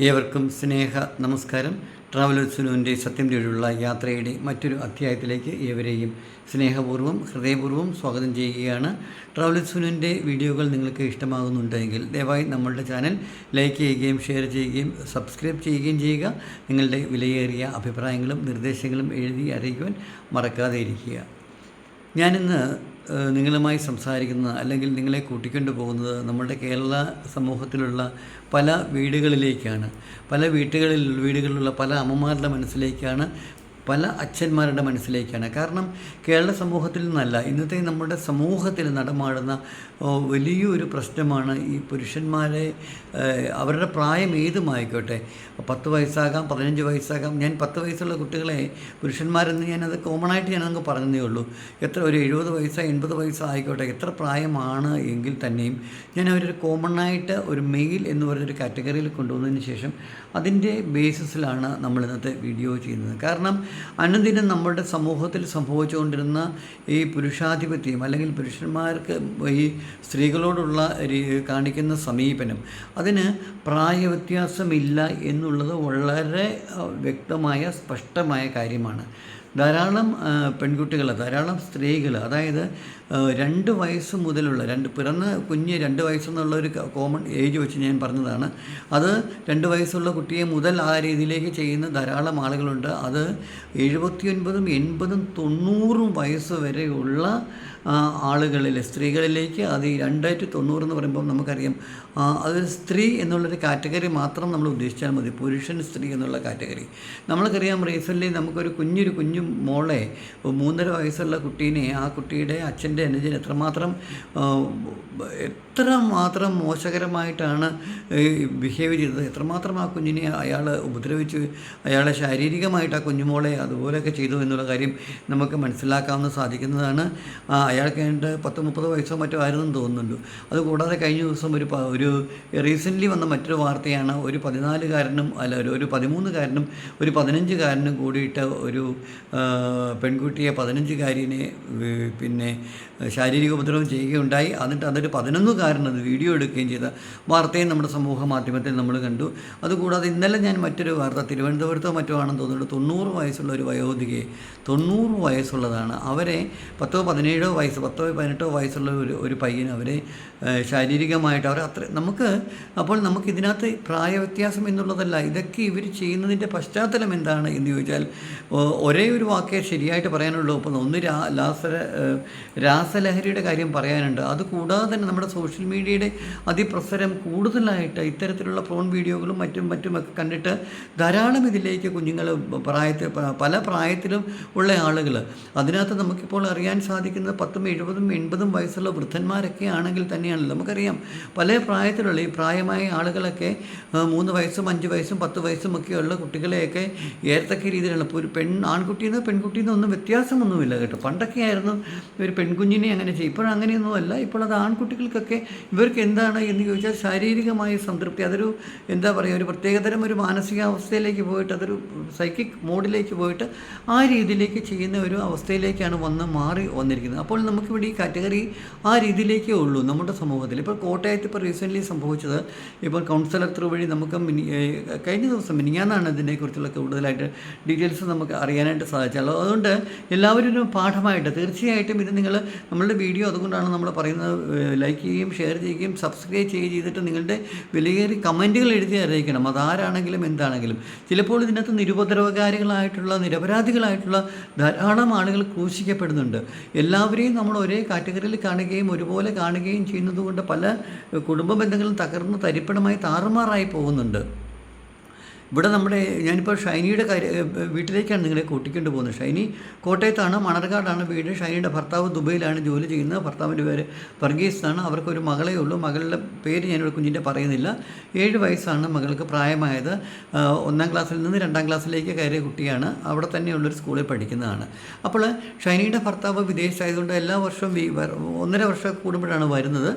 ഏവർക്കും സ്നേഹ നമസ്കാരം. ട്രാവലേഴ്സിനുവിന്റെ സത്യം രീതിയിലുള്ള യാത്രയുടെ മറ്റൊരു അധ്യായത്തിലേക്ക് ഏവരെയും സ്നേഹപൂർവം ഹൃദയപൂർവം സ്വാഗതം ചെയ്യുകയാണ്. ട്രാവലേഴ്സിനുവിന്റെ വീഡിയോകൾ നിങ്ങൾക്ക് ഇഷ്ടമാകുന്നുണ്ടെങ്കിൽ ദയവായി നമ്മളുടെ ചാനൽ ലൈക്ക് ചെയ്യുകയും ഷെയർ ചെയ്യുകയും സബ്സ്ക്രൈബ് ചെയ്യുകയും ചെയ്യുക. നിങ്ങളുടെ വിലയേറിയ അഭിപ്രായങ്ങളും നിർദ്ദേശങ്ങളും എഴുതി അറിയിക്കുവാൻ മറക്കാതെ ഇരിക്കുക. ഞാനിന്ന് നിങ്ങളുമായി സംസാരിക്കുന്ന അല്ലെങ്കിൽ നിങ്ങളെ കൂട്ടിക്കൊണ്ടു പോകുന്നത് നമ്മുടെ കേരള സമൂഹത്തിലുള്ള പല വീടുകളിലേക്കാണ്. പല വീട്ടുകളിൽ വീടുകളിലുള്ള പല അമ്മമാരുടെ മനസ്സിലേക്കാണ് പല അച്ഛന്മാരുടെ മനസ്സിലേക്കാണ്. കാരണം കേരള സമൂഹത്തിൽ നിന്നല്ല ഇന്നത്തെ നമ്മുടെ സമൂഹത്തിൽ നടമാടുന്ന വലിയൊരു പ്രശ്നമാണ് ഈ പുരുഷന്മാരെ അവരുടെ പ്രായം ഏതുമായിക്കോട്ടെ. പത്ത് വയസ്സാകാം പതിനഞ്ച് വയസ്സാകാം. ഞാൻ പത്ത് വയസ്സുള്ള കുട്ടികളെ പുരുഷന്മാരെന്ന് ഞാനത് കോമൺ ആയിട്ട് അങ്ങ് പറഞ്ഞതേ ഉള്ളൂ. എത്ര ഒരു എഴുപത് വയസ്സോ എൺപത് വയസ്സോ ആയിക്കോട്ടെ എത്ര പ്രായമാണ് എങ്കിൽ തന്നെയും ഞാൻ അവരൊരു കോമൺ ആയിട്ട് ഒരു മെയിൽ എന്ന് പറഞ്ഞൊരു കാറ്റഗറിയിൽ കൊണ്ടുവന്നതിന് ശേഷം അതിന്റെ ബേസിസിലാണ് നമ്മൾ ഇന്നത്തെ വീഡിയോ ചെയ്യുന്നത്. കാരണം അനുദിനം നമ്മുടെ സമൂഹത്തിൽ സംഭവിച്ചുകൊണ്ടിരുന്ന ഈ പുരുഷാധിപത്യം അല്ലെങ്കിൽ പുരുഷന്മാർക്ക് ഈ സ്ത്രീകളോടുള്ള കാണിക്കുന്ന സമീപനം അതിന് പ്രായവ്യത്യാസമില്ല എന്നുള്ളത് വളരെ വ്യക്തമായ സ്പഷ്ടമായ കാര്യമാണ്. ധാരാളം പെൺകുട്ടികൾ ധാരാളം സ്ത്രീകൾ അതായത് രണ്ട് വയസ്സ് മുതലുള്ള രണ്ട് പിറന്ന കുഞ്ഞ് രണ്ട് വയസ്സെന്നുള്ള ഒരു കോമൺ ഏജ് വെച്ച് ഞാൻ പറഞ്ഞതാണ്. അത് രണ്ട് വയസ്സുള്ള കുട്ടിയെ മുതൽ ആ രീതിയിലേക്ക് ചെയ്യുന്ന ധാരാളം ആളുകളുണ്ട്. അത് എഴുപത്തിയൊൻപതും എൺപതും തൊണ്ണൂറും വയസ്സ് വരെയുള്ള ആളുകളിൽ സ്ത്രീകളിലേക്ക് അത് ഈ രണ്ടായിരത്തി തൊണ്ണൂറ് എന്ന് പറയുമ്പോൾ നമുക്കറിയാം. അത് സ്ത്രീ എന്നുള്ളൊരു കാറ്റഗറി മാത്രം നമ്മൾ ഉദ്ദേശിച്ചാൽ മതി. പുരുഷൻ സ്ത്രീ എന്നുള്ള കാറ്റഗറി. നമ്മൾക്കറിയാം റീസെന്റ്ലി നമുക്കൊരു കുഞ്ഞൊരു കുഞ്ഞു മോളെ മൂന്നര വയസ്സുള്ള കുട്ടീനെ ആ കുട്ടിയുടെ അച്ഛന്റെ അനുജൻ എത്രമാത്രം എത്ര മാത്രം മോശകരമായിട്ടാണ് ബിഹേവ് ചെയ്തത്. എത്രമാത്രം ആ കുഞ്ഞിനെ അയാൾ ഉപദ്രവിച്ച് അയാളെ ശാരീരികമായിട്ട് ആ കുഞ്ഞുമോളെ അതുപോലെയൊക്കെ ചെയ്തു എന്നുള്ള കാര്യം നമുക്ക് മനസ്സിലാക്കാവുന്ന സാധിക്കുന്നതാണ്. അയാൾക്ക് ഏതാണ്ട് പത്ത് മുപ്പത് വയസ്സോ മറ്റോ ആയിരുന്നെന്ന് തോന്നുന്നുണ്ട്. അതുകൂടാതെ കഴിഞ്ഞ ദിവസം ഒരു ഒരു റീസെന്റ്ലി വന്ന മറ്റൊരു വാർത്തയാണ് ഒരു പതിനാലുകാരനും അല്ല ഒരു ഒരു പതിമൂന്നുകാരനും ഒരു പതിനഞ്ചുകാരനും കൂടിയിട്ട് ഒരു പെൺകുട്ടിയെ പതിനഞ്ചുകാരിനെ പിന്നെ ശാരീരിക ഉപദ്രവം ചെയ്യുകയുണ്ടായി. എന്നിട്ട് അതൊരു പതിനൊന്നുകാരൻ അത് വീഡിയോ എടുക്കുകയും ചെയ്ത വാർത്തയും നമ്മുടെ സമൂഹ മാധ്യമത്തിൽ നമ്മൾ കണ്ടു. അതുകൂടാതെ ഇന്നലെ ഞാൻ മറ്റൊരു വാർത്ത തിരുവനന്തപുരത്തോ മറ്റോ ആണെന്ന് തോന്നുന്നുണ്ട് തൊണ്ണൂറ് വയസ്സുള്ള ഒരു വയോധികയെ തൊണ്ണൂറ് വയസ്സുള്ളതാണ്. അവരെ പത്തോ പതിനേഴോ വയസ്സ് പത്തോ പതിനെട്ടോ വയസ്സുള്ള ഒരു ഒരു പയ്യൻ അവരെ ശാരീരികമായിട്ട് അവർ അത്ര നമുക്ക് അപ്പോൾ നമുക്ക് ഇതിനകത്ത് പ്രായവ്യത്യാസം എന്നുള്ളതല്ല ഇതൊക്കെ ഇവർ ചെയ്യുന്നതിന്റെ പശ്ചാത്തലം എന്താണ് എന്ന് ചോദിച്ചാൽ ഒരേ ഒരു വാക്കേ ശരിയായിട്ട് പറയാനുള്ളൂ. അപ്പോൾ ഒന്ന് രാ ലാസര ഏഹ്, രാസലഹരിയുടെ കാര്യം പറയാനുണ്ട്. അത് കൂടാതെ തന്നെ നമ്മുടെ സോഷ്യൽ മീഡിയയുടെ അതിപ്രസരം കൂടുതലായിട്ട് ഇത്തരത്തിലുള്ള ഫോൺ വീഡിയോകളും മറ്റും മറ്റുമൊക്കെ കണ്ടിട്ട് ധാരാളം ഇതിലേക്ക് കുഞ്ഞുങ്ങൾ പ്രായത്തിൽ പല പ്രായത്തിലും ഉള്ള ആളുകൾ അതിനകത്ത് നമുക്കിപ്പോൾ അറിയാൻ സാധിക്കുന്നത് പത്തും എഴുപതും എൺപതും വയസ്സുള്ള വൃദ്ധന്മാരൊക്കെ ആണെങ്കിൽ തന്നെയാണല്ലോ നമുക്കറിയാം. പല പ്രായത്തിലുള്ള ഈ പ്രായമായ ആളുകളൊക്കെ മൂന്ന് വയസ്സും അഞ്ച് വയസ്സും പത്ത് വയസ്സും ഒക്കെയുള്ള കുട്ടികളെയൊക്കെ ഏറത്തക്ക രീതിയിലുള്ള ഒരു പെൺ പെൺകുട്ടിയിൽ നിന്നൊന്നും വ്യത്യാസമൊന്നുമില്ല കേട്ടോ. പണ്ടൊക്കെ ആയിരുന്നു ഒരു പെൺകുഞ്ഞിനെ അങ്ങനെ ചെയ്യും. ഇപ്പോൾ അങ്ങനെയൊന്നുമല്ല ഇപ്പോൾ അത് ആൺകുട്ടികൾക്കൊക്കെ ഇവർക്ക് എന്താണ് എന്ന് ചോദിച്ചാൽ ശാരീരികമായ സംതൃപ്തി. അതൊരു എന്താ പറയുക ഒരു പ്രത്യേകതരം ഒരു മാനസികാവസ്ഥയിലേക്ക് പോയിട്ട് അതൊരു സൈക്കിക് മോഡിലേക്ക് പോയിട്ട് ആ രീതിയിലേക്ക് ചെയ്യുന്ന ഒരു അവസ്ഥയിലേക്കാണ് വന്ന് മാറി വന്നിരിക്കുന്നത്. അപ്പോൾ നമുക്കിവിടെ ഈ കാറ്റഗറി ആ രീതിയിലേക്കേ ഉള്ളൂ നമ്മുടെ സമൂഹത്തിൽ. ഇപ്പോൾ കോട്ടയത്ത് ഇപ്പോൾ റീസെന്റ്ലി സംഭവിച്ചത് ഇപ്പോൾ കൗൺസിലർ ത്രൂ വഴി നമുക്ക് കഴിഞ്ഞ ദിവസം മിനിങ്ങാന്നാണ് ഇതിനെക്കുറിച്ചുള്ള കൂടുതലായിട്ട് ഡീറ്റെയിൽസ് നമുക്ക് അറിയാനായിട്ട് സാധിച്ചത്. അതുകൊണ്ട് എല്ലാവരും ഒരു പാഠമായിട്ട് തീർച്ചയായിട്ടും ഇത് നിങ്ങൾ നമ്മളുടെ വീഡിയോ അതുകൊണ്ടാണ് നമ്മൾ പറയുന്നത് ലൈക്ക് ചെയ്യുകയും ഷെയർ ചെയ്യുകയും സബ്സ്ക്രൈബ് ചെയ്യുകയും ചെയ്തിട്ട് നിങ്ങളുടെ വിലയേറി കമന്റുകൾ എഴുതി അറിയിക്കണം. അതാരാണെങ്കിലും എന്താണെങ്കിലും. ചിലപ്പോൾ ഇതിനകത്ത് നിരുപദ്രവകാരികളായിട്ടുള്ള നിരപരാധികളായിട്ടുള്ള ധാരാളം ആളുകൾ ക്രൂശിക്കപ്പെടുന്നുണ്ട്. എല്ലാവരെയും നമ്മൾ ഒരേ കാറ്റഗറിയിൽ കാണുകയും ഒരുപോലെ കാണുകയും ചെയ്യുന്നതുകൊണ്ട് പല കുടുംബ ബന്ധങ്ങളും തകർന്ന് തരിപ്പണമായി താറുമാറായി പോകുന്നുണ്ട്. ഇവിടെ നമ്മുടെ ഞാനിപ്പോൾ ഷൈനിയുടെ കാര്യ വീട്ടിലേക്കാണ് നിങ്ങളെ കൂട്ടിക്കൊണ്ട് പോകുന്നത്. ഷൈനി കോട്ടയത്താണ് മണർകാടാണ് വീട്. ഷൈനിയുടെ ഭർത്താവ് ദുബൈയിലാണ് ജോലി ചെയ്യുന്നത്. ഭർത്താവിന്റെ പേര് വർഗീസ് അവർക്കൊരു മകളേ ഉള്ളൂ. മകളുടെ പേര് ഞാനിവിടെ കുഞ്ഞിന്റെ പറയുന്നില്ല. ഏഴ് വയസ്സാണ് മകൾക്ക് പ്രായമായത്. ഒന്നാം ക്ലാസ്സിൽ നിന്ന് രണ്ടാം ക്ലാസ്സിലേക്ക് കയറിയ കുട്ടിയാണ്. അവിടെ തന്നെയുള്ളൊരു സ്കൂളിൽ പഠിക്കുന്നതാണ്. അപ്പോൾ ഷൈനിയുടെ ഭർത്താവ് വിദേശത്തായതുകൊണ്ട് എല്ലാ വർഷവും ഒന്നര വർഷം കൂടുമ്പോഴാണ് വരുന്നത്.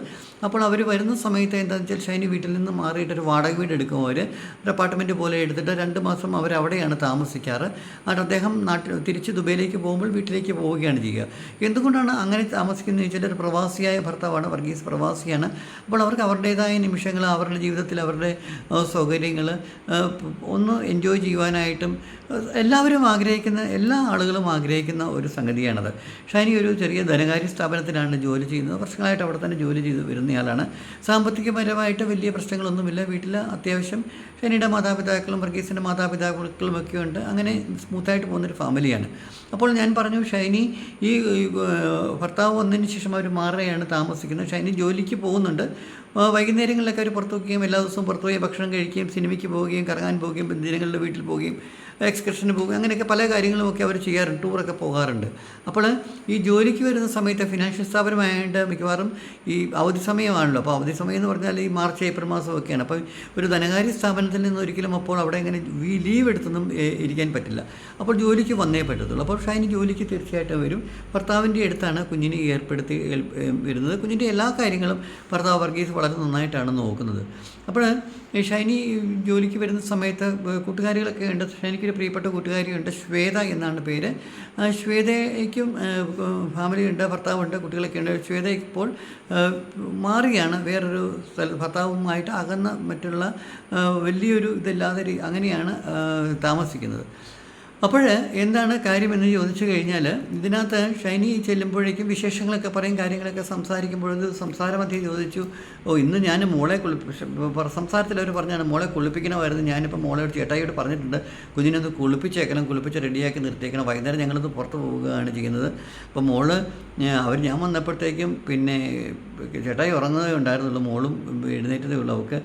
അപ്പോൾ അവർ വരുന്ന സമയത്ത് എന്താണെന്ന് വെച്ചാൽ ഷൈനി വീട്ടിൽ നിന്ന് മാറിയിട്ട് ഒരു വാടക വീട് എടുക്കും അവർ ഒരു അപ്പാർട്ട്മെന്റ് പോലെ എടുത്തിട്ട് രണ്ട് മാസം അവർ അവിടെയാണ് താമസിക്കാറ്. അത് അദ്ദേഹം നാട്ടിൽ തിരിച്ച് ദുബൈയിലേക്ക് പോകുമ്പോൾ വീട്ടിലേക്ക് പോവുകയാണ് ചെയ്യുക. എന്തുകൊണ്ടാണ് അങ്ങനെ താമസിക്കുന്നത് വെച്ചാൽ ഒരു പ്രവാസിയായ ഭർത്താവാണ് വർഗീസ് പ്രവാസിയാണ്. അപ്പോൾ അവർക്ക് അവരുടേതായ നിമിഷങ്ങൾ അവരുടെ ജീവിതത്തിൽ അവരുടെ സൗകര്യങ്ങൾ ഒന്ന് എൻജോയ് ചെയ്യുവാനായിട്ടും എല്ലാവരും ആഗ്രഹിക്കുന്ന എല്ലാ ആളുകളും ആഗ്രഹിക്കുന്ന ഒരു സംഗതിയാണത്. ഷൈനി ഒരു ചെറിയ ധനകാര്യ സ്ഥാപനത്തിലാണ് ജോലി ചെയ്യുന്നത്. വർഷങ്ങളായിട്ട് അവിടെ തന്നെ ജോലി ചെയ്ത് വരുന്നയാളാണ് സാമ്പത്തികപരമായിട്ട് വലിയ പ്രശ്നങ്ങളൊന്നുമില്ല. വീട്ടിൽ അത്യാവശ്യം ഷനിയുടെ മാതാപിതാക്കളും വർഗീസിന്റെ മാതാപിതാക്കളും ഒക്കെ ഉണ്ട്. അങ്ങനെ സ്മൂത്തായിട്ട് പോകുന്നൊരു ഫാമിലിയാണ്. അപ്പോൾ ഞാൻ പറഞ്ഞു ഷൈനി ഈ ഭർത്താവ് വന്നതിന് ശേഷം അവർ മാറുകയാണ് താമസിക്കുന്നത്. ഷൈനി ജോലിക്ക് പോകുന്നുണ്ട്. വൈകുന്നേരങ്ങളിലൊക്കെ അവർ പുറത്തു പോകുകയും എല്ലാ ദിവസവും പുറത്തു പോയി ഭക്ഷണം കഴിക്കുകയും സിനിമയ്ക്ക് പോവുകയും കറങ്ങാൻ പോവുകയും ബന്ധുജനങ്ങളുടെ വീട്ടിൽ പോവുകയും എക്സ്കർഷന് പോകുക അങ്ങനെയൊക്കെ പല കാര്യങ്ങളുമൊക്കെ അവർ ചെയ്യാറുണ്ട്. ടൂറൊക്കെ പോകാറുണ്ട്. അപ്പോൾ ഈ ജോലിക്ക് വരുന്ന സമയത്ത് ഫിനാൻഷ്യൽ സ്ഥാപനമായിട്ട് മിക്കവാറും ഈ അവധി സമയമാണല്ലോ. അപ്പോൾ അവധി സമയം എന്ന് പറഞ്ഞാൽ ഈ മാർച്ച് ഏപ്രിൽ മാസമൊക്കെയാണ്. അപ്പോൾ ഒരു ധനകാര്യ സ്ഥാപനത്തിൽ നിന്ന് ഒരിക്കലും അപ്പോൾ അവിടെ ഇങ്ങനെ ലീവ് എടുത്തൊന്നും ഇരിക്കാൻ പറ്റില്ല. അപ്പോൾ ജോലിക്ക് വന്നേ പറ്റത്തുള്ളൂ. അപ്പോൾ ഷൈനി ജോലിക്ക് തീർച്ചയായിട്ടും വരും. ഭർത്താവിന്റെ അടുത്താണ് കുഞ്ഞിനെ ഏർപ്പെടുത്തി വരുന്നത്. കുഞ്ഞിന്റെ എല്ലാ കാര്യങ്ങളും ഭർത്താവ് വർഗീസ് വളരെ നന്നായിട്ടാണ് നോക്കുന്നത്. അപ്പോൾ ഷൈനി ജോലിക്ക് വരുന്ന സമയത്ത് കൂട്ടുകാരികളൊക്കെ ഉണ്ട്. ഷൈനിക്കൊരു പ്രിയപ്പെട്ട കൂട്ടുകാരിയുണ്ട് ശ്വേത എന്നാണ് പേര്. ശ്വേതയ്ക്കും ഫാമിലി ഉണ്ട് ഭർത്താവുണ്ട് കുട്ടികളൊക്കെ ഉണ്ട്. ശ്വേത ഇപ്പോൾ മാറിയാണ്. വേറൊരു സ്ഥല ഭർത്താവുമായിട്ട് അകന്ന മറ്റുള്ള വലിയൊരു ഇതില്ലാതെ അങ്ങനെയാണ് താമസിക്കുന്നത്. അപ്പോൾ എന്താണ് കാര്യമെന്ന് ചോദിച്ചു കഴിഞ്ഞാൽ ഇതിനകത്ത് ഷൈനി ചെല്ലുമ്പോഴേക്കും വിശേഷങ്ങളൊക്കെ പറയും കാര്യങ്ങളൊക്കെ സംസാരിക്കുമ്പോഴത് സംസാരമധ്യം ചോദിച്ചു ഓ ഇന്ന് ഞാൻ മോളെ കുളിപ്പി സംസാരത്തിൽ അവർ പറഞ്ഞാണ് മോളെ കുളിപ്പിക്കണമായിരുന്നു ഞാനിപ്പോൾ മോളോട് ചേട്ടായിയോട് പറഞ്ഞിട്ടുണ്ട് കുഞ്ഞിനൊന്ന് കുളിപ്പിച്ചേക്കണം കുളിപ്പിച്ച് റെഡിയാക്കി നിർത്തിയേക്കണം വൈകുന്നേരം ഞങ്ങളൊന്ന് പുറത്ത് പോവുകയാണ് ചെയ്യുന്നത്. അപ്പോൾ മോൾ അവർ ഞാൻ വന്നപ്പോഴത്തേക്കും പിന്നെ ചേട്ടായി ഉറങ്ങുന്നതേ ഉണ്ടായിരുന്നുള്ളൂ മോളും എഴുന്നേറ്റതേ ഉള്ളൂ. അവൾക്ക്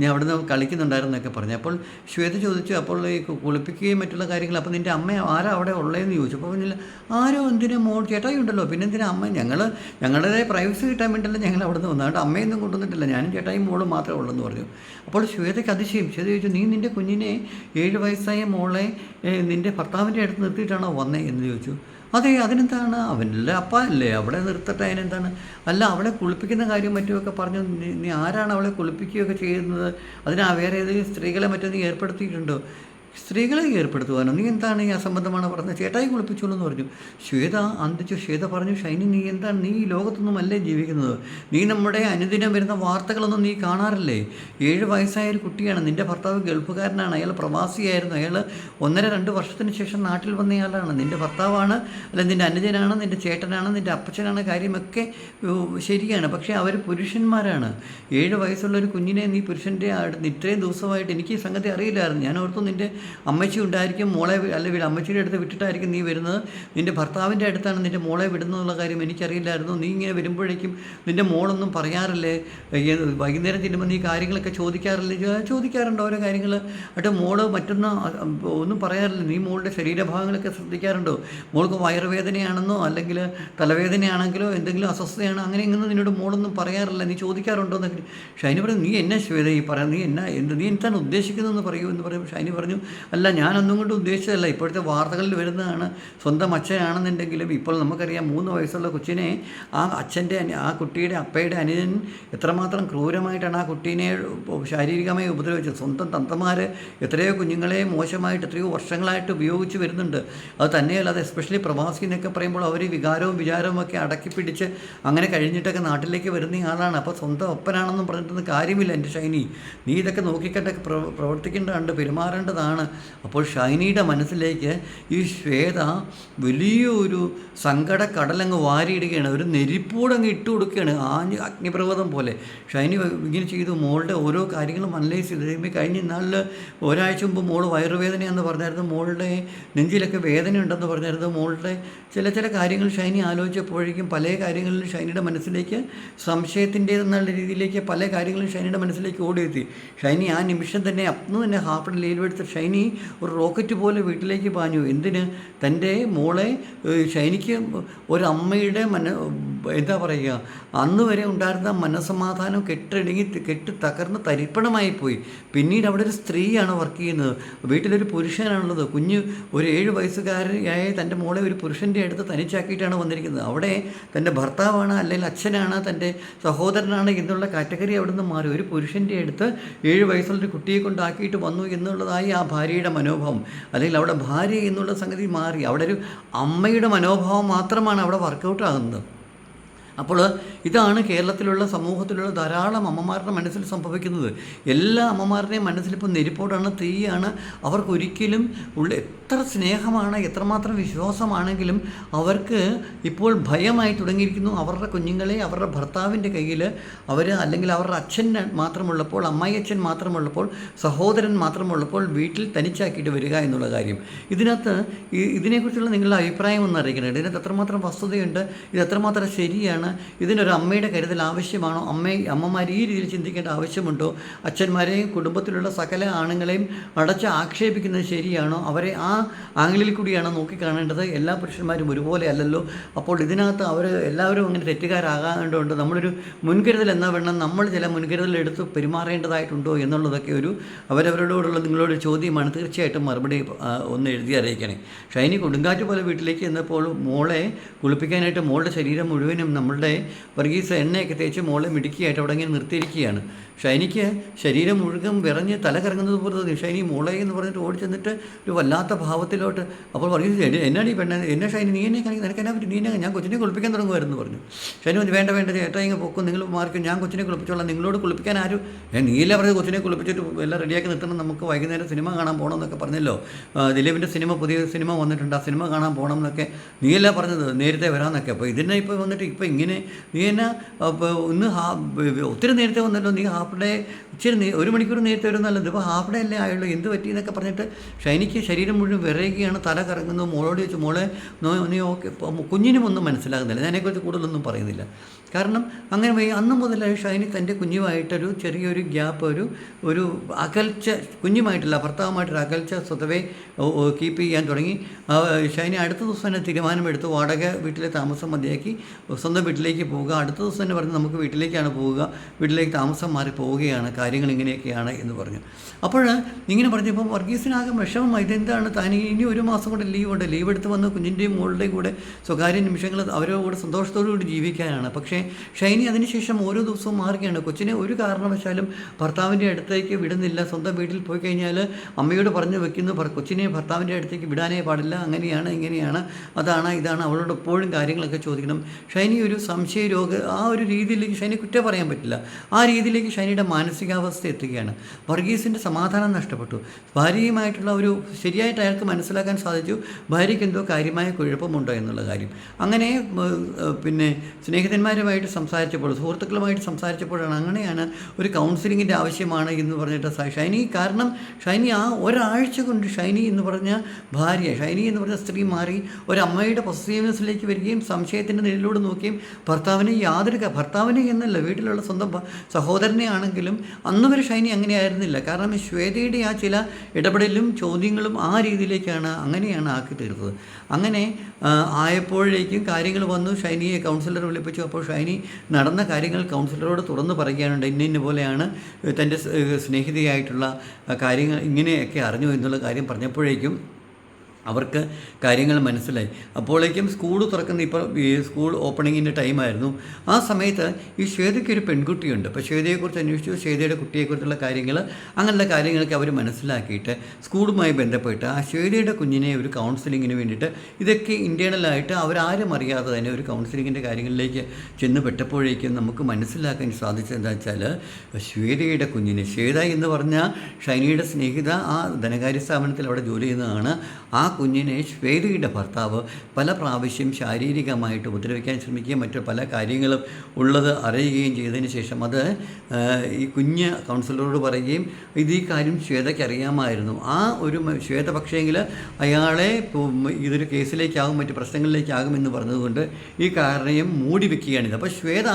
ഞാൻ അവിടെ നിന്ന് കളിക്കുന്നുണ്ടായിരുന്നൊക്കെ പറഞ്ഞു. അപ്പോൾ ശ്വേത ചോദിച്ചു അപ്പോൾ ഈ കുളിപ്പിക്കുകയും മറ്റുള്ള കാര്യങ്ങൾ അപ്പോൾ നിന്റെ അമ്മ ആരാ അവിടെ ഉള്ളതെന്ന് ചോദിച്ചു. അപ്പോൾ പറഞ്ഞില്ല ആരോ എന്തിനാ മോൾ ചേട്ടായി ഉണ്ടല്ലോ. പിന്നെ എന്തിനാ അമ്മ? ഞങ്ങൾ ഞങ്ങളുടെ പ്രൈവസി കിട്ടാൻ വേണ്ടിയല്ല ഞങ്ങൾ അവിടെ നിന്ന് വന്നത്. അതുകൊണ്ട് അമ്മയൊന്നും കൊണ്ടുവന്നിട്ടില്ല. ഞാനും ചേട്ടായും മോളും മാത്രമേ ഉള്ളെന്ന് പറഞ്ഞു. അപ്പോൾ ശ്വേതയ്ക്ക് അതിശയം. ശ്വേത ചോദിച്ചു നീ നിന്റെ കുഞ്ഞിനെ ഏഴ് വയസ്സായ മോളെ നിന്റെ ഭർത്താവിന്റെ അടുത്ത് നിർത്തിയിട്ടാണോ വന്നേ? എന്ന് ചോദിച്ചു. അതെ അതിനെന്താണ്? അവനല്ലേ അപ്പ അല്ലേ? അവിടെ നിർത്തട്ടെ അതിനെന്താണ്? അല്ല അവളെ കുളിപ്പിക്കുന്ന കാര്യം മറ്റുമൊക്കെ പറഞ്ഞു. നീ ആരാണ് അവളെ കുളിപ്പിക്കുകയൊക്കെ ചെയ്യുന്നത്? അതിന് വേറെ ഏതെങ്കിലും സ്ത്രീകളെ മറ്റൊന്നും ഏർപ്പെടുത്തിയിട്ടുണ്ടോ? സ്ത്രീകളെ ഏർപ്പെടുത്തുവാനോ? നീ എന്താണ് ഈ അസംബന്ധമാണ് പറഞ്ഞത്? ചേട്ടായി കുളിപ്പിച്ചോളൂ എന്ന് പറഞ്ഞു. ശ്വേത അന്തിച്ചു ശ്വേത പറഞ്ഞു ഷൈനി നീ എന്താണ്? നീ ഈ ലോകത്തൊന്നും അല്ലേ ജീവിക്കുന്നത്? നീ നമ്മുടെ അനുദിനം വരുന്ന വാർത്തകളൊന്നും നീ കാണാറില്ലേ? ഏഴ് വയസ്സായ ഒരു കുട്ടിയാണ്. നിന്റെ ഭർത്താവ് ഗൾഫുകാരനാണ്. അയാൾ പ്രവാസിയായിരുന്നു. അയാൾ ഒന്നര രണ്ട് വർഷത്തിന് ശേഷം നാട്ടിൽ വന്നയാളാണ് നിന്റെ ഭർത്താവാണ് അല്ല നിന്റെ അനുജനാണ് നിന്റെ ചേട്ടനാണ് നിന്റെ അപ്പച്ചനാണ് കാര്യമൊക്കെ ശരിയാണ്. പക്ഷേ അവർ പുരുഷന്മാരാണ്. ഏഴ് വയസ്സുള്ള ഒരു കുഞ്ഞിനെ നീ പുരുഷന്റെ ഇത്രയും ദിവസമായിട്ട് എനിക്ക് ഈ സംഗതി അറിയില്ലായിരുന്നു. ഞാൻ ഓർത്തു നിന്റെ അമ്മച്ചി ഉണ്ടായിരിക്കും മോളെ അല്ല അല്ലെങ്കിൽ അമ്മച്ചിയുടെ അടുത്ത് വിട്ടിട്ടായിരിക്കും നീ വരുന്നത്. നിന്റെ ഭർത്താവിന്റെ അടുത്താണ് നിന്റെ മോളെ വിടുന്നതെന്നുള്ള കാര്യം എനിക്കറിയില്ലായിരുന്നു. നീ ഇങ്ങനെ വരുമ്പോഴേക്കും നിന്റെ മോളൊന്നും പറയാറില്ലേ? വൈകുന്നേരം ചെല്ലുമ്പോൾ നീ കാര്യങ്ങളൊക്കെ ചോദിക്കാറില്ലേ? ചോദിക്കാറുണ്ട് ഓരോ കാര്യങ്ങൾ എന്നിട്ട് മോൾ മറ്റൊന്ന് ഒന്നും പറയാറില്ല. നീ മോളുടെ ശരീരഭാഗങ്ങളൊക്കെ ശ്രദ്ധിക്കാറുണ്ടോ? മോൾക്ക് വയറുവേദനയാണെന്നോ അല്ലെങ്കിൽ തലവേദനയാണെങ്കിലോ എന്തെങ്കിലും അസ്വസ്ഥയാണോ അങ്ങനെ ഇങ്ങനെ നിന്നോട് മോളൊന്നും പറയാറില്ല. നീ ചോദിക്കാറുണ്ടോ എന്നൊക്കെ. ഷൈനി പറഞ്ഞു നീ എന്നെ ശ്വേത ഈ പറയാം നീ എന്നാ എന്ത് നീ എന്താണ് ഉദ്ദേശിക്കുന്നതെന്ന് പറയൂ എന്ന് പറയുമ്പോൾ ഷൈനി പറഞ്ഞു അല്ല ഞാനൊന്നും കൊണ്ട് ഉദ്ദേശിച്ചതല്ല. ഇപ്പോഴത്തെ വാർത്തകളിൽ വരുന്നതാണ് സ്വന്തം അച്ഛനാണെന്നുണ്ടെങ്കിലും ഇപ്പോൾ നമുക്കറിയാം മൂന്ന് വയസ്സുള്ള കൊച്ചിനെ ആ അച്ഛന്റെ ആ കുട്ടിയുടെ അപ്പയുടെ അനുജൻ എത്രമാത്രം ക്രൂരമായിട്ടാണ് ആ കുട്ടീനെ ശാരീരികമായി ഉപദ്രവിച്ചത്. സ്വന്തം തന്തമാർ എത്രയോ കുഞ്ഞുങ്ങളെ മോശമായിട്ട് എത്രയോ വർഷങ്ങളായിട്ട് ഉപയോഗിച്ച് വരുന്നുണ്ട്. അത് തന്നെയല്ല അത് എസ്പെഷ്യലി പ്രവാസി എന്നൊക്കെ പറയുമ്പോൾ അവർ വികാരവും വിചാരവും ഒക്കെ അടക്കി പിടിച്ച് അങ്ങനെ കഴിഞ്ഞിട്ടൊക്കെ നാട്ടിലേക്ക് വരുന്ന ആളാണ്. അപ്പോൾ സ്വന്തം ഒപ്പനാണെന്നും പറഞ്ഞിട്ടൊന്നും കാര്യമില്ല എന്റെ ഷൈനി. നീ ഇതൊക്കെ നോക്കിക്കണ്ടൊക്കെ പ്രവർത്തിക്കേണ്ടതാണ് പ്രവർത്തിക്കേണ്ടതുണ്ട് പെരുമാറേണ്ടതാണ് അപ്പോൾ ഷൈനിയുടെ മനസ്സിലേക്ക് ഈ ശ്വേത വലിയൊരു സങ്കട കടലങ്ങ് വാരിയിടുകയാണ്. ഒരു നെരിപ്പൂടങ്ങ് ഇട്ട് കൊടുക്കുകയാണ്. ആഞ്ഞ് അഗ്നിപർവതം പോലെ. ഷൈനി ഇങ്ങനെ ചെയ്തു. മോളുടെ ഓരോ കാര്യങ്ങളും അനലൈസ് ചെയ്ത്. കഴിയുമ്പോൾ കഴിഞ്ഞ നാളിൽ ഒരാഴ്ച മുമ്പ് മോൾ വയറുവേദനയെന്ന് പറഞ്ഞായിരുന്നു. മോളുടെ നെഞ്ചിലൊക്കെ വേദന ഉണ്ടെന്ന് പറഞ്ഞായിരുന്നു. മോളുടെ ചില ചില കാര്യങ്ങൾ ഷൈനി ആലോചിച്ചപ്പോഴേക്കും പല കാര്യങ്ങളിലും ഷൈനിയുടെ മനസ്സിലേക്ക് സംശയത്തിന്റെതെന്നുള്ള രീതിയിലേക്ക് പല കാര്യങ്ങളും ഷൈനിയുടെ മനസ്സിലേക്ക് ഓടിയെത്തി. ഷൈനി ആ നിമിഷം തന്നെ അന്ന് തന്നെ ഹാഫിൽ ലീവ് എടുത്ത് ഷൈനി ഒരു റോക്കറ്റ് പോലെ വീട്ടിലേക്ക് പാഞ്ഞു. എന്തിന്? തന്റെ മോളെ ഷൈനിക്ക് ഒരമ്മയുടെ മന എന്താ പറയുക അന്ന് വരെ ഉണ്ടായിരുന്ന മനസമാധാനം കെട്ടിടങ്ങി കെട്ട് തകർന്ന് തരിപ്പണമായി പോയി. പിന്നീട് അവിടെ ഒരു സ്ത്രീയാണ് വർക്ക് ചെയ്യുന്നത്. വീട്ടിലൊരു പുരുഷനാണുള്ളത്. കുഞ്ഞ് ഒരു ഏഴ് വയസ്സുകാരിയായ തന്റെ മോളെ ഒരു പുരുഷന്റെ അടുത്ത് തനിച്ചാക്കിയിട്ടാണ് വന്നിരിക്കുന്നത്. അവിടെ തന്റെ ഭർത്താവാണ് അല്ലെങ്കിൽ അച്ഛനാണ് തന്റെ സഹോദരനാണ് എന്നുള്ള കാറ്റഗറി അവിടെ നിന്ന് മാറി. ഒരു പുരുഷന്റെ അടുത്ത് ഏഴ് വയസ്സുള്ളൊരു കുട്ടിയെ കൊണ്ടാക്കിയിട്ട് വന്നു എന്നുള്ളതായി ആ ഭാര്യയുടെ മനോഭാവം. അല്ലെങ്കിൽ അവിടെ ഭാര്യ എന്നുള്ള സംഗതി മാറി. അവിടെ ഒരു അമ്മയുടെ മനോഭാവം മാത്രമാണ് അവിടെ വർക്കൗട്ട് ആകുന്നത്. അപ്പോൾ ഇതാണ് കേരളത്തിലുള്ള സമൂഹത്തിലുള്ള ധാരാളം അമ്മമാരുടെ മനസ്സിൽ സംഭവിക്കുന്നത്. എല്ലാ അമ്മമാരുടെയും മനസ്സിലിപ്പോൾ നെരിപ്പോടാണ് തീയാണ്. അവർക്കൊരിക്കലും ഉള്ള എത്ര സ്നേഹമാണ് എത്രമാത്രം വിശ്വാസമാണെങ്കിലും അവർക്ക് ഇപ്പോൾ ഭയമായി തുടങ്ങിയിരിക്കുന്നു. അവരുടെ കുഞ്ഞുങ്ങളെ അവരുടെ ഭർത്താവിന്റെ കയ്യിൽ അവർ അല്ലെങ്കിൽ അവരുടെ അച്ഛൻ മാത്രമുള്ളപ്പോൾ അമ്മായി അച്ഛൻ മാത്രമുള്ളപ്പോൾ സഹോദരൻ മാത്രമുള്ളപ്പോൾ വീട്ടിൽ തനിച്ചാക്കിയിട്ട് വരിക എന്നുള്ള കാര്യം. ഇതിനകത്ത് ഇതിനെക്കുറിച്ചുള്ള നിങ്ങളുടെ അഭിപ്രായം ഒന്ന് അറിയിക്കണം. ഇതിനകത്ത് എത്രമാത്രം വസ്തുതയുണ്ട് ഇത് എത്രമാത്രം ശരിയാണ് ഇതിനൊരു അമ്മയുടെ കരുതൽ ആവശ്യമാണോ? അമ്മ അമ്മമാർ ഈ രീതിയിൽ ചിന്തിക്കേണ്ട ആവശ്യമുണ്ടോ? അച്ഛന്മാരെയും കുടുംബത്തിലുള്ള സകല ആണുങ്ങളെയും അടച്ച് ആക്ഷേപിക്കുന്നത് ശരിയാണോ? അവരെ ആ ആംഗിളിൽ കൂടിയാണോ നോക്കിക്കാണേണ്ടത്? എല്ലാ പുരുഷന്മാരും ഒരുപോലെ അല്ലല്ലോ. അപ്പോൾ ഇതിനകത്ത് അവർ എല്ലാവരും അങ്ങനെ തെറ്റുകാരാകാണ്ടതുകൊണ്ട് നമ്മളൊരു മുൻകരുതൽ എന്ന വേണം? നമ്മൾ ചില മുൻകരുതൽ എടുത്ത് പെരുമാറേണ്ടതായിട്ടുണ്ടോ എന്നുള്ളതൊക്കെ ഒരു അവരവരോടുള്ള നിങ്ങളോട് ചോദ്യമാണ്. തീർച്ചയായിട്ടും മറുപടി ഒന്ന് എഴുതി അറിയിക്കണേ. ഷൈനി കൊടുങ്കാറ്റ് പോലെ വീട്ടിലേക്ക് എന്നപ്പോൾ മോളെ കുളിപ്പിക്കാനായിട്ട് മോളുടെ ശരീരം മുഴുവനും നമ്മളുടെ വർഗീസ് എണ്ണയൊക്കെ തേച്ച് മോളെ മിടുക്കിയായിട്ട് അവിടെ ഇങ്ങനെ നിർത്തിയിരിക്കുകയാണ്. ഷൈനിക്ക് ശരീരം മുഴുവൻ വിറഞ്ഞ് തല കറങ്ങുന്നത് പോലെ തോന്നി. ഷൈനി മോളെ എന്ന് പറഞ്ഞിട്ട് ഓടി ചെന്നിട്ട് ഒരു വല്ലാത്ത ഭാവത്തിലോട്ട് അപ്പോൾ പറഞ്ഞു "എന്നെ- എന്നാണ് ഈ പെണ്ണ എന്നെ ഷൈനി നീ എന്നെ കാണിക്കും നിനക്ക് എന്നാ പറ്റും? നീ എന്നെ ഞാൻ കൊച്ചിനെ കുളിപ്പിക്കാൻ തുടങ്ങുമായിരുന്നു പറഞ്ഞു. ഷൈനി പറഞ്ഞു വേണ്ട വേണ്ട ചേട്ടാ ഇങ്ങനെ പൊക്കും നിങ്ങൾ മാറിക്കും ഞാൻ കൊച്ചിനെ കുളിപ്പിച്ചോളാം നിങ്ങളോട് കുളിപ്പിക്കാൻ ആരും നീല പറഞ്ഞ് കൊച്ചിനെ കുളിപ്പിച്ചിട്ട് എല്ലാം റെഡിയാക്കി നിർത്തണം നമുക്ക് വൈകുന്നേരം സിനിമ കാണാൻ പോകണം എന്നൊക്കെ പറഞ്ഞല്ലോ ദിലീപിന്റെ സിനിമ പുതിയ സിനിമ വന്നിട്ടുണ്ട് ആ സിനിമ കാണാൻ പോകണം എന്നൊക്കെ നീയല്ല പറഞ്ഞത് നേരത്തെ വരാമെന്നൊക്കെ അപ്പോൾ ഇതിനെ ഇപ്പോൾ വന്നിട്ട് ഇപ്പോൾ ഇങ്ങനെ നീ എന്നാ ഇന്ന് ഒത്തിരി നേരത്തെ വന്നല്ലോ നീ ഹാഫ് ഡേ ഇച്ചിരി ഒരു മണിക്കൂർ നേരത്തെ വരും നല്ലത്. ഇപ്പോൾ ഹാഫ് ഡേ അല്ലേ ആയുള്ളൂ. എന്ത് പറ്റി എന്നൊക്കെ പറഞ്ഞിട്ട് ഷൈനിക്ക് ശരീരം മുഴുവൻ വിറയുകയാണ്. തല കറങ്ങുന്നു. മോളോട് ചോദിച്ചു മോളെ നോ ഓക്കെ കുഞ്ഞിനും ഒന്നും മനസ്സിലാകുന്നില്ല. ഞാനെക്കുറിച്ച് കൂടുതലൊന്നും പറയുന്നില്ല. കാരണം അങ്ങനെ അന്ന് മുതൽ ഷൈനി തന്റെ കുഞ്ഞുമായിട്ടൊരു ചെറിയൊരു ഗ്യാപ്പ് ഒരു ഒരു അകൽച്ച കുഞ്ഞുമായിട്ടുള്ള ഭർത്താവുമായിട്ടൊരു അകൽച്ച സ്വതവേ കീപ്പ് ചെയ്യാൻ തുടങ്ങി. ഷൈനി അടുത്ത ദിവസം തന്നെ തീരുമാനമെടുത്ത് വാടക വീട്ടിലെ താമസം മതിയാക്കി സ്വന്തം വീട്ടിലേക്ക് പോവുക. അടുത്ത ദിവസം തന്നെ പറഞ്ഞ് നമുക്ക് വീട്ടിലേക്കാണ് പോവുക. വീട്ടിലേക്ക് താമസം മാറി പോവുകയാണ് കാര്യങ്ങൾ ഇങ്ങനെയൊക്കെയാണ് എന്ന് പറഞ്ഞു. അപ്പോൾ ഇങ്ങനെ പറഞ്ഞപ്പോൾ വർഗീസിനാകെ വിഷമമായി. ഇതെന്താണ് താൻ ഇനി ഒരു മാസം കൂടെ ലീവ് ഉണ്ട് ലീവ് എടുത്ത് വന്ന് കുഞ്ഞിന്റെയും മോളുടെയും കൂടെ സ്വകാര്യ നിമിഷങ്ങൾ അവരുടെ കൂടെ സന്തോഷത്തോടു കൂടി ജീവിക്കാനാണ്. പക്ഷേ ഷൈനി അതിനുശേഷം ഓരോ ദിവസവും മാറുകയാണ്. കൊച്ചിനെ ഒരു കാരണവശാലും ഭർത്താവിന്റെ അടുത്തേക്ക് വിടുന്നില്ല. സ്വന്തം വീട്ടിൽ പോയി കഴിഞ്ഞാൽ അമ്മയോട് പറഞ്ഞു വെക്കുന്നു കൊച്ചിനെ ഭർത്താവിന്റെ അടുത്തേക്ക് വിടാനേ പാടില്ല. അങ്ങനെയാണ് ഇങ്ങനെയാണ്. അതാണ് ഇതാണ്. അവളോട് എപ്പോഴും കാര്യങ്ങളൊക്കെ ചോദിക്കണം. ഷൈനി ഒരു സംശയ രോഗ ആ ഒരു രീതിയിലേക്ക് ഷൈനി കുറ്റം പറയാൻ പറ്റില്ല. ആ രീതിയിലേക്ക് ഷൈനിയുടെ മാനസികാവസ്ഥ എത്തുകയാണ്. വർഗീസിന്റെ സമാധാനം നഷ്ടപ്പെട്ടു. ഭാര്യയുമായിട്ടുള്ള ഒരു ശരിയായിട്ട് അയാൾക്ക് മനസ്സിലാക്കാൻ സാധിച്ചു. ഭാര്യയ്ക്ക് എന്തോ കാര്യമായ കുഴപ്പമുണ്ടോ എന്നുള്ള കാര്യം. അങ്ങനെ പിന്നെ ഏഹ്, പിന്നെ സംസാരിച്ചപ്പോൾ സുഹൃത്തുക്കളുമായിട്ട് സംസാരിച്ചപ്പോഴാണ് അങ്ങനെയാണ് ഒരു കൗൺസിലിങ്ങിന്റെ ആവശ്യമാണ് എന്ന് പറഞ്ഞിട്ട് ഷൈനി കാരണം ഷൈനി ആ ഒരാഴ്ച കൊണ്ട് ഷൈനി എന്ന് പറഞ്ഞ ഭാര്യ ഷൈനി എന്ന് പറഞ്ഞ സ്ത്രീ മാറി ഒരു അമ്മയുടെ പൊസീവ്നെസ്സിലേക്ക് വരികയും സംശയത്തിന്റെ നിഴലിലൂടെ നോക്കുകയും ഭർത്താവിനെ യാതൊരു ഭർത്താവിനെ എന്നല്ല വീട്ടിലുള്ള സ്വന്തം സഹോദരനെ ആണെങ്കിലും അന്ന് വരെ ഷൈനി അങ്ങനെയായിരുന്നില്ല. കാരണം ശ്വേതയുടെ ആ ചില ഇടപെടലും ചോദ്യങ്ങളും ആ രീതിയിലേക്കാണ് അങ്ങനെയാണ് ആക്കി തീർത്തത്. അങ്ങനെ ആയപ്പോഴേക്കും കാര്യങ്ങൾ വന്നു ഷൈനിയെ കൗൺസിലർ വിളിപ്പിച്ചു. അപ്പോൾ ഷൈനി നടന്ന കാര്യങ്ങൾ കൗൺസിലറോട് തുറന്ന് പറയുകയാണുണ്ട്. ഇന്ന ഇന്ന പോലെയാണ് തന്റെ സ്നേഹിതയായിട്ടുള്ള കാര്യങ്ങൾ ഇങ്ങനെയൊക്കെ അറിഞ്ഞു എന്നുള്ള കാര്യം പറഞ്ഞപ്പോഴേക്കും അവർക്ക് കാര്യങ്ങൾ മനസ്സിലായി. അപ്പോഴേക്കും സ്കൂൾ തുറക്കുന്ന ഇപ്പോൾ സ്കൂൾ ഓപ്പണിങ്ങിന്റെ ടൈമായിരുന്നു. ആ സമയത്ത് ഈ ശ്വേതയ്ക്ക് ഒരു പെൺകുട്ടിയുണ്ട്. അപ്പോൾ ശ്വേതയെക്കുറിച്ച് അന്വേഷിച്ചു. ശ്വേതയുടെ കുട്ടിയെക്കുറിച്ചുള്ള കാര്യങ്ങൾ അങ്ങനെയുള്ള കാര്യങ്ങളൊക്കെ അവർ മനസ്സിലാക്കിയിട്ട് സ്കൂളുമായി ബന്ധപ്പെട്ട് ആ ശ്വേതയുടെ കുഞ്ഞിനെ ഒരു കൗൺസിലിങ്ങിന് വേണ്ടിയിട്ട് ഇതൊക്കെ ഇന്റേണലായിട്ട് അവരാരും അറിയാതെ തന്നെ ഒരു കൗൺസിലിങ്ങിന്റെ കാര്യങ്ങളിലേക്ക് ചെന്ന് പെട്ടപ്പോഴേക്കും നമുക്ക് മനസ്സിലാക്കാൻ സാധിച്ചത് എന്താ വെച്ചാൽ ശ്വേതയുടെ കുഞ്ഞിനെ ശ്വേത എന്ന് പറഞ്ഞാൽ ഷൈനിയുടെ സ്നേഹിത ആ ധനകാര്യ സ്ഥാപനത്തിൽ അവിടെ ജോലി ചെയ്യുന്നതാണ് ആ കുഞ്ഞിനെ ശ്വേതയുടെ ഭർത്താവ് പല പ്രാവശ്യം ശാരീരികമായിട്ട് ഉപദ്രവിക്കാൻ ശ്രമിക്കുകയും മറ്റു പല കാര്യങ്ങളും ഉള്ളത് അറിയുകയും ചെയ്തതിന് ശേഷം അത് ഈ കുഞ്ഞ് കൗൺസിലറോട് പറയുകയും ഇത് ഈ കാര്യം ശ്വേതയ്ക്ക് അറിയാമായിരുന്നു. ആ ഒരു ശ്വേത പക്ഷേങ്കിൽ അയാളെ ഇതൊരു കേസിലേക്കാകും മറ്റു പ്രശ്നങ്ങളിലേക്കാകും എന്ന് പറഞ്ഞതുകൊണ്ട് ഈ കാരണയും മൂടി വെക്കുകയാണിത്. അപ്പോൾ ശ്വേത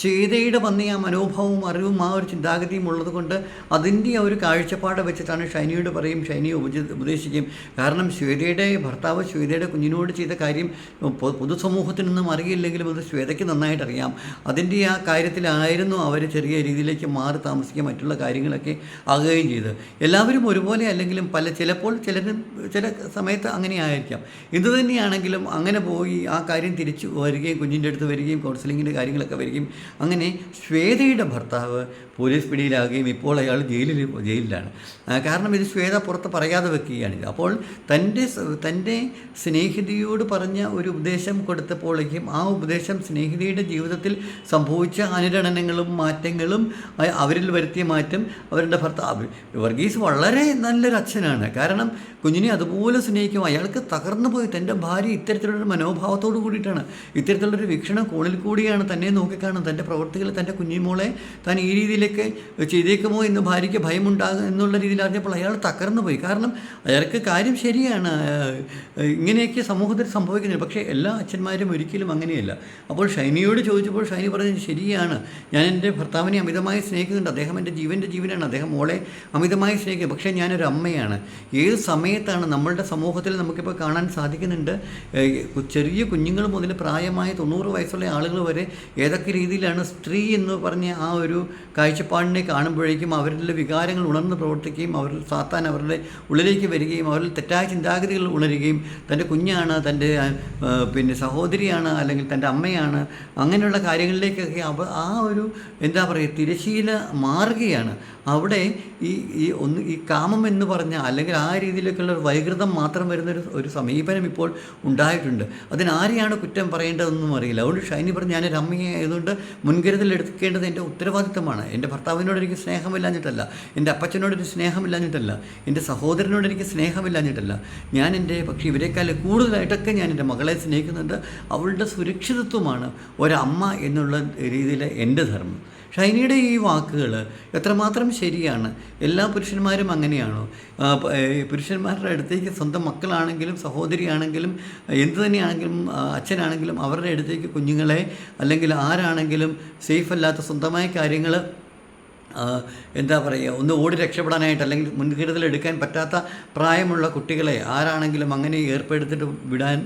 ശ്വേതയുടെ വന്ന ആ മനോഭാവവും അറിവും ആ ഒരു ചിന്താഗതിയും ഉള്ളത് കൊണ്ട് അതിന്റെ ആ ഒരു കാഴ്ചപ്പാട് വെച്ചിട്ടാണ് ഷൈനിയോട് പറയും ഷൈനിയെ ഉപദേശിക്കും കാരണം ശ്വേത ശ്വേതയുടെ ഭർത്താവ് ശ്വേതയുടെ കുഞ്ഞിനോട് ചെയ്ത കാര്യം പൊതുസമൂഹത്തിനൊന്നും അറിയില്ലെങ്കിലും അത് ശ്വേതയ്ക്ക് നന്നായിട്ട് അറിയാം അതിന്റെ ആ കാര്യത്തിലായിരുന്നു അവർ ചെറിയ രീതിയിലേക്ക് മാറി താമസിക്കുക മറ്റുള്ള കാര്യങ്ങളൊക്കെ ആകുകയും ചെയ്ത് എല്ലാവരും ഒരുപോലെ അല്ലെങ്കിലും പല ചിലപ്പോൾ ചിലരും ചില സമയത്ത് അങ്ങനെ ആയിരിക്കാം ഇത് തന്നെയാണെങ്കിലും അങ്ങനെ പോയി ആ കാര്യം തിരിച്ചു വരികയും കുഞ്ഞിന്റെ അടുത്ത് വരികയും കൗൺസിലിങ്ങിന്റെ കാര്യങ്ങളൊക്കെ വരികയും അങ്ങനെ ശ്വേതയുടെ ഭർത്താവ് പോലീസ് പിടിയിലാകുകയും ഇപ്പോൾ അയാൾ ജയിലിൽ ജയിലിലാണ്. കാരണം ഇത് ശ്വേത പുറത്ത് പറയാതെ വെക്കുകയാണ്. അപ്പോൾ തന്റെ തന്റെ സ്നേഹിതയോട് പറഞ്ഞ ഒരു ഉപദേശം കൊടുത്തപ്പോഴേക്കും ആ ഉപദേശം സ്നേഹിതയുടെ ജീവിതത്തിൽ സംഭവിച്ച അനുരണനങ്ങളും മാറ്റങ്ങളും അവരിൽ വരുത്തിയ മാറ്റം അവരുടെ ഭർത്താവ് വർഗീസ് വളരെ നല്ലൊരു അച്ഛനാണ്. കാരണം കുഞ്ഞിനെ അതുപോലെ സ്നേഹിക്കും. അയാൾക്ക് തകർന്നു പോയി. തന്റെ ഭാര്യ ഇത്തരത്തിലുള്ളൊരു മനോഭാവത്തോട് കൂടിയിട്ടാണ്. ഇത്തരത്തിലുള്ളൊരു വീക്ഷണം കോണിൽ കൂടിയാണ് തന്നെ നോക്കിക്കാണുന്നത്. തന്റെ പ്രവർത്തികൾ തന്റെ കുഞ്ഞിമോളെ താൻ ഈ രീതിയിലേക്ക് ചെയ്തേക്കുമോ എന്ന് ഭാര്യയ്ക്ക് ഭയമുണ്ടാകും എന്നുള്ള രീതിയിൽ അറിഞ്ഞപ്പോൾ അയാൾ തകർന്നു പോയി. കാരണം അയാൾക്ക് കാര്യം ശരിയാണ്. ഇങ്ങനെയൊക്കെ സമൂഹത്തിൽ സംഭവിക്കുന്നില്ല. പക്ഷേ എല്ലാ അച്ഛന്മാരും ഒരിക്കലും അങ്ങനെയല്ല. അപ്പോൾ ഷൈനിയോട് ചോദിച്ചപ്പോൾ ഷൈനി പറഞ്ഞത് ശരിയാണ്. ഞാൻ എന്റെ ഭർത്താവിനെ അമിതമായി സ്നേഹിക്കുന്നുണ്ട്. അദ്ദേഹം എന്റെ ജീവന്റെ ജീവനാണ്. അദ്ദേഹം മോളെ അമിതമായി സ്നേഹിക്കുന്നത് പക്ഷേ ഞാനൊരു അമ്മയാണ്. ഏത് സമയത്താണ് നമ്മളുടെ സമൂഹത്തിൽ നമുക്കിപ്പോൾ കാണാൻ സാധിക്കുന്നുണ്ട്? ചെറിയ കുഞ്ഞുങ്ങൾ മുതൽ പ്രായമായ തൊണ്ണൂറ് വയസ്സുള്ള ആളുകൾ വരെ ഏതൊക്കെ രീതിയിലാണ് സ്ത്രീ എന്ന് പറഞ്ഞ ആ ഒരു കാഴ്ചപ്പാടിനെ കാണുമ്പോഴേക്കും അവരിലെ വികാരങ്ങൾ ഉണർന്ന് പ്രവർത്തിക്കുകയും അവർ സാത്താൻ അവരുടെ ഉള്ളിലേക്ക് വരികയും അവരിൽ തെറ്റായ ചിന്താഗതികൾ ഉണരുകയും തന്റെ കുഞ്ഞാണ് തന്റെ പിന്നെ സഹോദരിയാണ് അല്ലെങ്കിൽ തന്റെ അമ്മയാണ് അങ്ങനെയുള്ള കാര്യങ്ങളിലേക്കൊക്കെ ആ ഒരു എന്താ പറയുക തിരശീല മാറുകയാണ്. അവിടെ ഈ ഈ ഒന്ന് ഈ കാമം എന്ന് പറഞ്ഞ അല്ലെങ്കിൽ ആ രീതിയിലേക്കുള്ള ഒരു വൈകൃതം മാത്രം വരുന്നൊരു ഒരു സമീപനം ഇപ്പോൾ ഉണ്ടായിട്ടുണ്ട്. അതിനാരെയാണ് കുറ്റം പറയേണ്ടതെന്നും അറിയില്ല. അതുകൊണ്ട് ഷൈനി പറഞ്ഞ് ഞാനൊരു അമ്മയായതുകൊണ്ട് മുൻകരുതൽ എടുക്കേണ്ടത് എന്റെ ഉത്തരവാദിത്തമാണ് എന്റെ ഭർത്താവിനോട് എനിക്ക് സ്നേഹമില്ലാഞ്ഞിട്ടല്ല. എന്റെ അപ്പച്ചനോട് സ്നേഹമില്ലാഞ്ഞിട്ടല്ല. എന്റെ സഹോദരനോട് എനിക്ക് സ്നേഹമില്ലാഞ്ഞിട്ടല്ല. ഞാൻ എന്റെ പക്ഷേ ഇവരെക്കാൾ കൂടുതലായിട്ടൊക്കെ ഞാൻ എന്റെ മകളെ സ്നേഹിക്കുന്നുണ്ട്. അവളുടെ സുരക്ഷിതത്വമാണ് ഒരമ്മ എന്നുള്ള രീതിയിൽ എന്റെ ധർമ്മം. ഷൈനിയുടെ ഈ വാക്കുകൾ എത്രമാത്രം ശരിയാണ്? എല്ലാ പുരുഷന്മാരും അങ്ങനെയാണോ? പുരുഷന്മാരുടെ അടുത്തേക്ക് സ്വന്തം മക്കളാണെങ്കിലും സഹോദരിയാണെങ്കിലും എന്തു തന്നെയാണെങ്കിലും അച്ഛനാണെങ്കിലും അവരുടെ അടുത്തേക്ക് കുഞ്ഞുങ്ങളെ അല്ലെങ്കിൽ ആരാണെങ്കിലും സേഫ് അല്ലാത്ത സ്വന്തമായ കാര്യങ്ങൾ എന്താ പറയുക ഒന്ന് ഓടി രക്ഷപ്പെടാനായിട്ട് അല്ലെങ്കിൽ മുൻകരുതൽ എടുക്കാൻ പറ്റാത്ത പ്രായമുള്ള കുട്ടികളെ ആരാണെങ്കിലും അങ്ങനെ ഏർപ്പെടുത്തിട്ട് വിടാൻ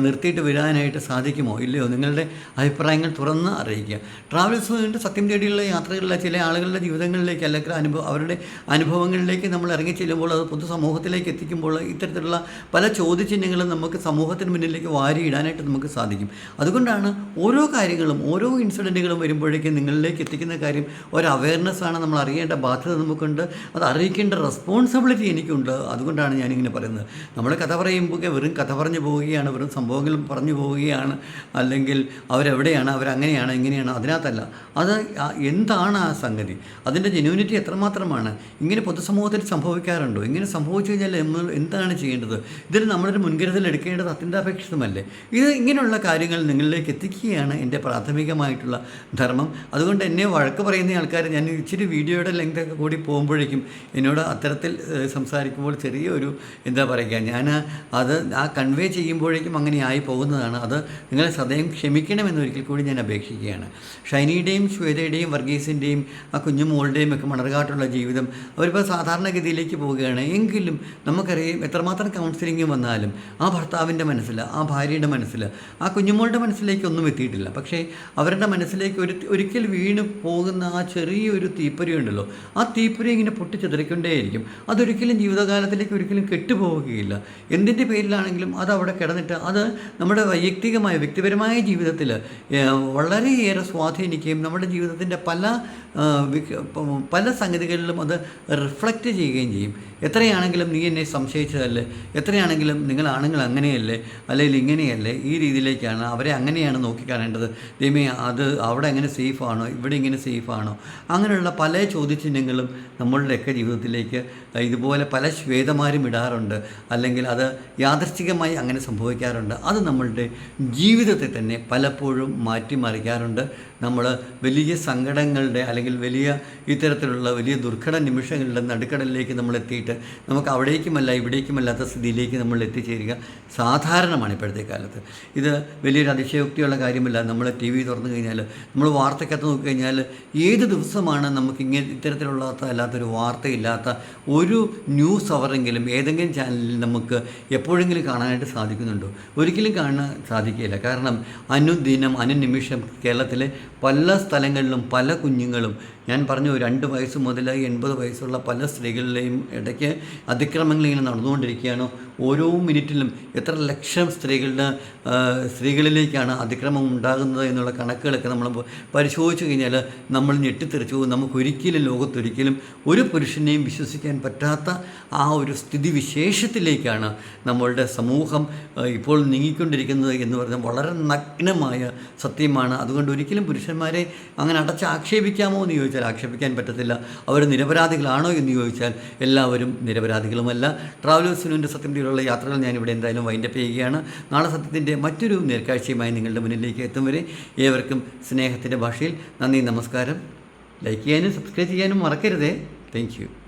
നിർത്തിയിട്ട് വിടാനായിട്ട് സാധിക്കുമോ? ഇല്ലയോ? നിങ്ങളുടെ അഭിപ്രായങ്ങൾ തുറന്ന് അറിയിക്കുക. ട്രാവൽസ് കൊണ്ട് സത്യം തേടിയുള്ള യാത്രകളിലെ ചില ആളുകളുടെ ജീവിതങ്ങളിലേക്ക് അല്ലെങ്കിൽ അനുഭവം അവരുടെ അനുഭവങ്ങളിലേക്ക് നമ്മൾ ഇറങ്ങി ചെല്ലുമ്പോൾ അത് പൊതുസമൂഹത്തിലേക്ക് എത്തിക്കുമ്പോൾ ഇത്തരത്തിലുള്ള പല ചോദ്യചിഹ്നങ്ങളും നമുക്ക് സമൂഹത്തിന് മുന്നിലേക്ക് വാരിയിടാനായിട്ട് നമുക്ക് സാധിക്കും. അതുകൊണ്ടാണ് ഓരോ കാര്യങ്ങളും ഓരോ ഇൻസിഡന്റുകളും വരുമ്പോഴേക്കും നിങ്ങളിലേക്ക് എത്തിക്കുന്ന കാര്യം ഒരു അവയർനെസ് നമ്മൾ അറിയേണ്ട ബാധ്യത നമുക്കുണ്ട്. അത് അറിയിക്കേണ്ട റെസ്പോൺസിബിലിറ്റി എനിക്കുണ്ട്. അതുകൊണ്ടാണ് ഞാനിങ്ങനെ പറയുന്നത്. നമ്മൾ കഥ പറയുമ്പോൾ വെറും കഥ പറഞ്ഞു പോവുകയാണ് വെറും സംഭവങ്ങൾ പറഞ്ഞു പോവുകയാണ് അല്ലെങ്കിൽ അവരെവിടെയാണ് അവരങ്ങനെയാണ് ഇങ്ങനെയാണ് അതിനകത്തല്ല. അത് എന്താണ് ആ സംഗതി? അതിന്റെ ജെന്യൂനിറ്റി എത്രമാത്രമാണ്? ഇങ്ങനെ പൊതുസമൂഹത്തിൽ സംഭവിക്കാറുണ്ടോ? ഇങ്ങനെ സംഭവിച്ചു കഴിഞ്ഞാൽ എന്താണ് ചെയ്യേണ്ടത്? ഇതിൽ നമ്മളൊരു മുൻകരുതൽ എടുക്കേണ്ടത് അത്യന്താപേക്ഷിതമല്ലേ? ഇത് ഇങ്ങനെയുള്ള കാര്യങ്ങൾ നിങ്ങളിലേക്ക് എത്തിക്കുകയാണ് എന്റെ പ്രാഥമികമായിട്ടുള്ള ധർമ്മം. അതുകൊണ്ട് എന്നെ വഴക്ക് പറയുന്ന ആൾക്കാർ ഞാൻ ഇച്ചിരി വീഡിയോയുടെ ലെങ്ത് ഒക്കെ കൂടി പോകുമ്പോഴേക്കും എന്നോട് അത്തരത്തിൽ സംസാരിക്കുമ്പോൾ ചെറിയൊരു എന്താ പറയുക ഞാൻ അത് ആ കൺവേ ചെയ്യുമ്പോഴേക്കും അങ്ങനെ ആയി പോകുന്നതാണ്. അത് നിങ്ങളെ സദയം ക്ഷമിക്കണമെന്ന് ഒരിക്കൽ കൂടി ഞാൻ അപേക്ഷിക്കുകയാണ്. ഷൈനിയുടെയും ശ്വേതയുടെയും വർഗീസിന്റെയും ആ കുഞ്ഞു മോളുടെയും ഒക്കെ മണർകാട്ടുള്ള ജീവിതം അവരിപ്പോൾ സാധാരണഗതിയിലേക്ക് പോവുകയാണ്. എങ്കിലും നമുക്കറിയാം എത്രമാത്രം കൗൺസിലിംഗ് വന്നാലും ആ ഭർത്താവിന്റെ മനസ്സിൽ ആ ഭാര്യയുടെ മനസ്സിൽ ആ കുഞ്ഞുമോളുടെ മനസ്സിലേക്ക് ഒന്നും എത്തിയിട്ടില്ല. പക്ഷേ അവരുടെ മനസ്സിലേക്ക് ഒരു ഒരിക്കൽ വീണ് പോകുന്ന ആ ചെറിയൊരു തീപ്പൊരി ഉണ്ടല്ലോ ആ തീപ്പൊരി ഇങ്ങനെ പൊട്ടി ചിതറിക്കൊണ്ടേയിരിക്കും അതൊരിക്കലും ജീവിതകാലത്തിലേക്ക് ഒരിക്കലും കെട്ടുപോവുകയില്ല. എന്തിന്റെ പേരിലാണെങ്കിലും അത് അവിടെ കിടന്നിട്ട് അത് നമ്മുടെ വൈയക്തികമായ വ്യക്തിപരമായ ജീവിതത്തിൽ വളരെയേറെ സ്വാധീനിക്കുകയും നമ്മുടെ ജീവിതത്തിന്റെ പല പല സംഗതികളിലും അത് റിഫ്ലക്റ്റ് ചെയ്യുകയും ചെയ്യും. എത്രയാണെങ്കിലും നീ എന്നെ സംശയിച്ചതല്ലേ? എത്രയാണെങ്കിലും നിങ്ങൾ ആണുങ്ങൾ അങ്ങനെയല്ലേ? അല്ലെങ്കിൽ ഇങ്ങനെയല്ലേ? ഈ രീതിയിലേക്കാണ് അവരെ അങ്ങനെയാണ് നോക്കിക്കാണേണ്ടത് ദൈവമേ അത് അവിടെ എങ്ങനെ സേഫാണോ ഇവിടെ ഇങ്ങനെ സേഫാണോ അങ്ങനെയുള്ള പല ചോദ്യചിഹ്നങ്ങളും നമ്മളുടെയൊക്കെ ജീവിതത്തിലേക്ക് ഇതുപോലെ പല ശ്വേതമാരും ഇടാറുണ്ട്. അല്ലെങ്കിൽ അത് യാദൃശ്ചികമായി അങ്ങനെ സംഭവിക്കാറുണ്ട്. അത് നമ്മളുടെ ജീവിതത്തെ തന്നെ പലപ്പോഴും മാറ്റിമറിക്കാറുണ്ട്. നമ്മൾ വലിയ സങ്കടങ്ങളുടെ അല്ലെങ്കിൽ വലിയ ഇത്തരത്തിലുള്ള വലിയ ദുർഘട നിമിഷങ്ങളുടെ നടുക്കടലിലേക്ക് നമ്മൾ എത്തിയിട്ട് പറഞ്ഞിട്ട് നമുക്ക് അവിടേക്കുമല്ല ഇവിടേക്കുമല്ലാത്ത സ്ഥിതിയിലേക്ക് നമ്മൾ എത്തിച്ചേരുക സാധാരണമാണ് ഇപ്പോഴത്തെ കാലത്ത്. ഇത് വലിയൊരു അതിശയോക്തിയുള്ള കാര്യമല്ല. നമ്മൾ ടി വി തുറന്നു കഴിഞ്ഞാൽ നമ്മൾ വാർത്തക്കകത്ത് നോക്കിക്കഴിഞ്ഞാൽ ഏത് ദിവസമാണ് നമുക്ക് ഇങ്ങനെ ഇത്തരത്തിലുള്ള അല്ലാത്തൊരു വാർത്തയില്ലാത്ത ഒരു ന്യൂസ് അവറെങ്കിലും ഏതെങ്കിലും ചാനലിൽ നമുക്ക് എപ്പോഴെങ്കിലും കാണാനായിട്ട് സാധിക്കുന്നുണ്ടോ? ഒരിക്കലും കാണാൻ സാധിക്കില്ല കാരണം അനുദിനം അനുനിമിഷം കേരളത്തിലെ പല സ്ഥലങ്ങളിലും പല കുഞ്ഞുങ്ങളും ഞാൻ പറഞ്ഞു രണ്ട് വയസ്സ് മുതൽ എൺപത് വയസ്സുള്ള പല സ്ത്രീകളിലെയും ഇടയ്ക്ക് അതിക്രമങ്ങൾ ഇങ്ങനെ നടന്നുകൊണ്ടിരിക്കുകയാണ്. ഓരോ മിനിറ്റിലും എത്ര ലക്ഷം സ്ത്രീകളുടെ സ്ത്രീകളിലേക്കാണ് അതിക്രമം ഉണ്ടാകുന്നത് എന്നുള്ള കണക്കുകളൊക്കെ നമ്മൾ പരിശോധിച്ചു കഴിഞ്ഞാൽ നമ്മൾ ഞെട്ടിത്തെറിച്ചു നമുക്കൊരിക്കലും ലോകത്തൊരിക്കലും ഒരു പുരുഷനെയും വിശ്വസിക്കാൻ പറ്റാത്ത ആ ഒരു സ്ഥിതിവിശേഷത്തിലേക്കാണ് നമ്മളുടെ സമൂഹം ഇപ്പോൾ നീങ്ങിക്കൊണ്ടിരിക്കുന്നത് എന്ന് പറഞ്ഞാൽ വളരെ നഗ്നമായ സത്യമാണ്. അതുകൊണ്ട് ഒരിക്കലും പുരുഷന്മാരെ അങ്ങനെ അടച്ച് ആക്ഷേപിക്കാമോ എന്ന് ചോദിച്ചാൽ ആക്ഷേപിക്കാൻ പറ്റത്തില്ല. അവർ നിരപരാധികളാണോ എന്ന് ചോദിച്ചാൽ എല്ലാവരും നിരപരാധികളുമല്ല. ട്രാവലേഴ്സിനുവിന്റെ സത്യത്തിലുള്ള യാത്രകൾ ഞാനിവിടെ എന്തായാലും വൈൻഡപ്പ് ചെയ്യുകയാണ്. നാളെ സത്യത്തിന്റെ മറ്റൊരു നേർക്കാഴ്ചയുമായി നിങ്ങളുടെ മുന്നിലേക്ക് എത്തും വരെ ഏവർക്കും സ്നേഹത്തിന്റെ ഭാഷയിൽ നന്ദി നമസ്കാരം. ലൈക്ക് ചെയ്യാനും സബ്സ്ക്രൈബ് ചെയ്യാനും മറക്കരുതേ. താങ്ക്